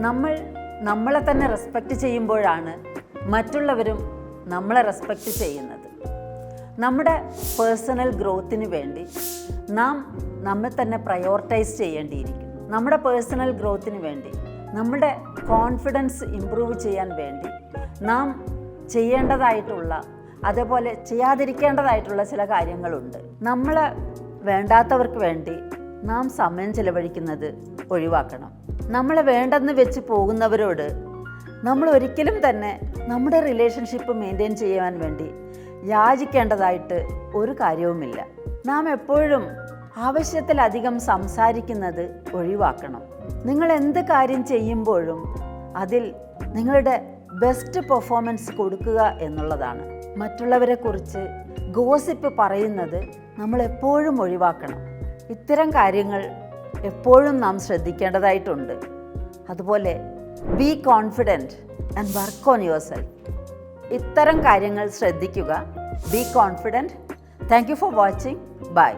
നമ്മൾ നമ്മളെ തന്നെ റെസ്പെക്റ്റ് ചെയ്യുമ്പോഴാണ് മറ്റുള്ളവരും നമ്മളെ റെസ്പെക്റ്റ് ചെയ്യുന്നത്. നമ്മുടെ പേഴ്സണൽ ഗ്രോത്തിന് വേണ്ടി നാം നമ്മെ തന്നെ പ്രയോറിറ്റൈസ് ചെയ്യേണ്ടിയിരിക്കുന്നു. നമ്മുടെ പേഴ്സണൽ ഗ്രോത്തിന് വേണ്ടി നമ്മുടെ കോൺഫിഡൻസ് ഇമ്പ്രൂവ് ചെയ്യാൻ വേണ്ടി നാം ചെയ്യേണ്ടതായിട്ടുള്ള അതേപോലെ ചെയ്യാതിരിക്കേണ്ടതായിട്ടുള്ള ചില കാര്യങ്ങളുണ്ട്. നമ്മൾ വേണ്ടാത്തവർക്ക് വേണ്ടി നാം സമയം ചിലവഴിക്കുന്നത് ഒഴിവാക്കണം. നമ്മളെ വേണ്ടെന്ന് വെച്ച് പോകുന്നവരോട് നമ്മൾ ഒരിക്കലും തന്നെ നമ്മുടെ റിലേഷൻഷിപ്പ് മെയിന്റെയിൻ ചെയ്യാൻ വേണ്ടി യാചിക്കേണ്ടതായിട്ട് ഒരു കാര്യവുമില്ല. നാം എപ്പോഴും ആവശ്യത്തിലധികം സംസാരിക്കുന്നത് ഒഴിവാക്കണം. നിങ്ങൾ എന്ത് കാര്യം ചെയ്യുമ്പോഴും അതിൽ നിങ്ങളുടെ ബെസ്റ്റ് പെർഫോമൻസ് കൊടുക്കുക എന്നുള്ളതാണ്. മറ്റുള്ളവരെ കുറിച്ച് ഗോസിപ്പ് പറയുന്നത് നമ്മൾ എപ്പോഴും ഒഴിവാക്കണം. ഇത്തരം കാര്യങ്ങൾ എപ്പോഴും നാം ശ്രദ്ധിക്കേണ്ടതായിട്ടുണ്ട്. അതുപോലെ be confident and work on yourself ഇത്തരം കാര്യങ്ങൾ ശ്രദ്ധിക്കുക. Be confident thank you for watching bye